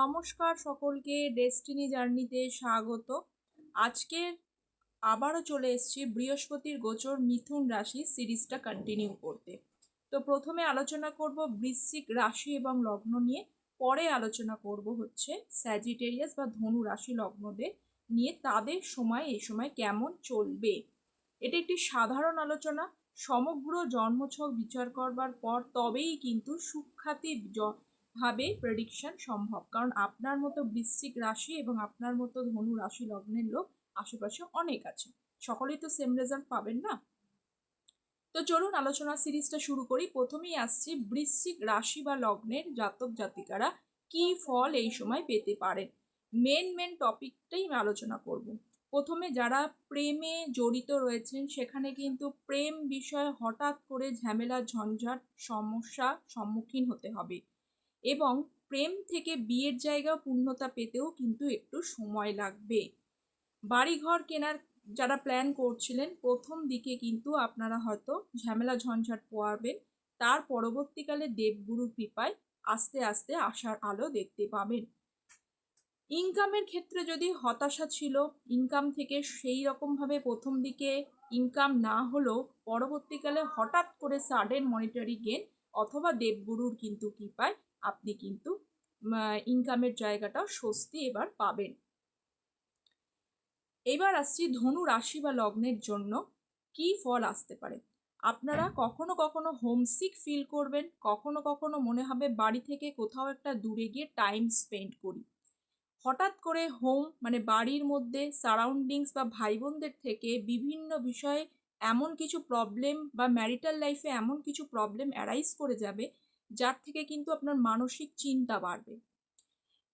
নমস্কার সকলকে ডেস্টিনি জার্নিতে স্বাগত। আজকের আবারও চলে এসেছি বৃহস্পতির গোচর মিথুন রাশি সিরিজটা কন্টিনিউ করতে। তো প্রথমে আলোচনা করব বৃশ্চিক রাশি এবং লগ্ন নিয়ে, পরে আলোচনা করব হচ্ছে স্যাজিটেরিয়াস বা ধনু রাশি লগ্নদের নিয়ে, তাদের সময়, এই সময় কেমন চলবে? এটি একটি সাধারণ আলোচনা, সমগ্র জন্মছক বিচার করবার পর তবেই কিন্তু সুখ্যাতি ভাবে প্রেডিকশন সম্ভব। কারণ আপনার মতো বৃশ্চিক রাশি এবং আপনার মতো ধনু রাশি লগ্নের লোক আশেপাশে অনেক আছে। সকলেই তো সেম রেজাল্ট পাবেন না? তো চলুন আলোচনা সিরিজটা শুরু করি। প্রথমেই আসছি বৃশ্চিক রাশি বা লগ্নের জাতক জাতিকারা কি ফল এই সময় পেতে পারেন? মেন মেন টপিকটাই আমি আলোচনা করব। প্রথমে যারা প্রেমে জড়িত রয়েছেন, সেখানে কিন্তু প্রেম বিষয়ে হঠাৎ করে ঝামেলা, ঝঞ্ঝাট, সমস্যা সম্মুখীন হতে হবে। এবং প্রেম থেকে বিয়ের জায়গা পূর্ণতা পেতেও কিন্তু একটু সময় লাগবে। বাড়িঘর কেনার যারা প্ল্যান করছিলেন, প্রথম দিকে কিন্তু আপনারা হয়তো ঝামেলা ঝঞ্ঝাট পোয়াবেন। তার পরবর্তীকালে দেবগুরু কৃপায় আস্তে আস্তে আশার আলো দেখতে পাবেন। ইনকামের ক্ষেত্রে যদি হতাশা ছিল, ইনকাম থেকে সেই রকমভাবে প্রথম দিকে ইনকাম না হলেও পরবর্তীকালে হঠাৎ করে সাডেন মনিটারি গেন অথবা দেবগুরুর কিন্তু কৃপায় আপনি কিন্তু ইনকামের জায়গাটাও স্বস্তি এবার পাবেন। এবার আসছি ধনু রাশি বা লগ্নের জন্য কি ফল আসতে পারে? আপনারা কখনো কখনো হোমসিক ফিল করবেন, কখনো কখনো মনে হবে বাড়ি থেকে কোথাও একটা দূরে গিয়ে টাইম স্পেন্ড করি। হঠাৎ করে হোম মানে বাড়ির মধ্যে সারাউন্ডিংস বা ভাই বোনদের থেকে বিভিন্ন বিষয়ে এমন কিছু প্রবলেম বা ম্যারিটাল লাইফে এমন কিছু প্রবলেম অ্যারাইজ করে যাবে যার থেকে কিন্তু আপনার মানসিক চিন্তা বাড়বে।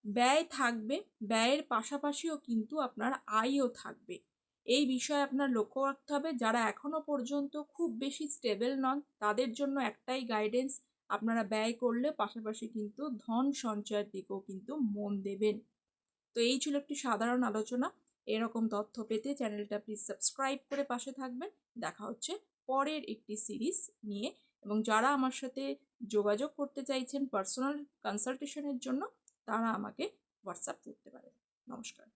ব্যয় থাকবে, ব্যয়ের পাশাপাশিও কিন্তু আপনার আয়ও থাকবে। এই বিষয়ে আপনার লক্ষ্য রাখতে হবে, যারা এখনও পর্যন্ত খুব বেশি স্টেবল নন, তাদের জন্য একটাই গাইডেন্স আপনারা ব্যয় করলে পাশাপাশি কিন্তু ধন সঞ্চয়ের দিকেও কিন্তু মন দেবেন। তো এই ছিল একটি সাধারণ আলোচনা। এরকম তথ্য পেতে চ্যানেলটা প্লিজ সাবস্ক্রাইব করে পাশে থাকবেন। দেখা হচ্ছে পরের একটি সিরিজ নিয়ে। এবং যারা আমার সাথে যোগাযোগ করতে চাইছেন পার্সোনাল কনসালটেশনের জন্য তারা আমাকে হোয়াটসঅ্যাপ করতে পারেন। নমস্কার।